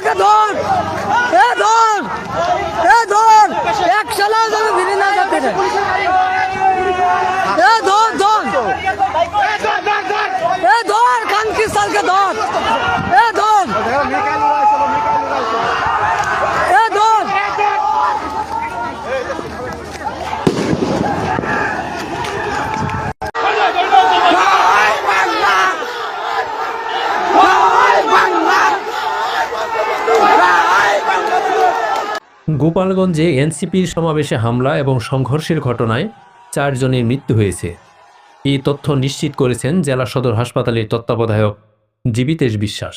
টাকা ধর। এ ধর। এ ধর। এক সালা যাবে ভিড়ে না যাবে গোপালগঞ্জে এনসিপির সমাবেশে হামলা এবং সংঘর্ষের ঘটনায় চারজনের মৃত্যু হয়েছে। এই তথ্য নিশ্চিত করেছেন জেলা সদর হাসপাতালের তত্ত্বাবধায়ক জীবিতেশ বিশ্বাস।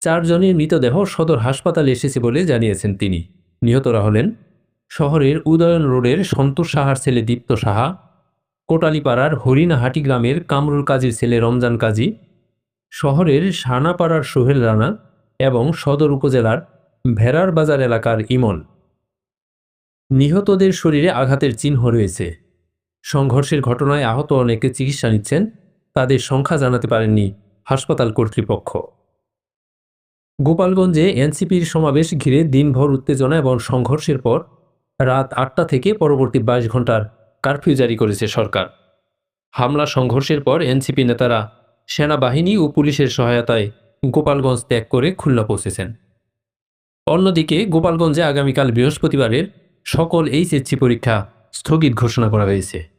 চারজনের মৃতদেহ সদর হাসপাতালে এসেছে বলে জানিয়েছেন তিনি। নিহতরা হলেন শহরের উদয়ন রোডের সন্তোষ সাহার ছেলে দীপ্ত সাহা, কোটালীপাড়ার হরিণাহাটি গ্রামের কামরুল কাজীর ছেলে রমজান কাজী, শহরের সানাপাড়ার সোহেল রানা এবং সদর উপজেলার ভেড়ার বাজার এলাকার ইমন। নিহতদের শরীরে আঘাতের চিহ্ন রয়েছে। সংঘর্ষের ঘটনায় আহত অনেকে চিকিৎসা নিচ্ছেন, তাদের সংখ্যা জানাতে পারেননি হাসপাতাল কর্তৃপক্ষ। গোপালগঞ্জে এনসিপির সমাবেশ ঘিরে দিনভর উত্তেজনা এবং সংঘর্ষের পর রাত আটটা থেকে পরবর্তী বাইশ ঘণ্টার কারফিউ জারি করেছে সরকার। হামলা, সংঘর্ষের পর এনসিপি নেতারা সেনাবাহিনী ও পুলিশের সহায়তায় গোপালগঞ্জ ত্যাগ করে খুলনা পৌঁছেছেন। অন্যদিকে গোপালগঞ্জে আগামীকাল বৃহস্পতিবারের সকল এইচএসসি পরীক্ষা স্থগিত ঘোষণা করা হয়েছে।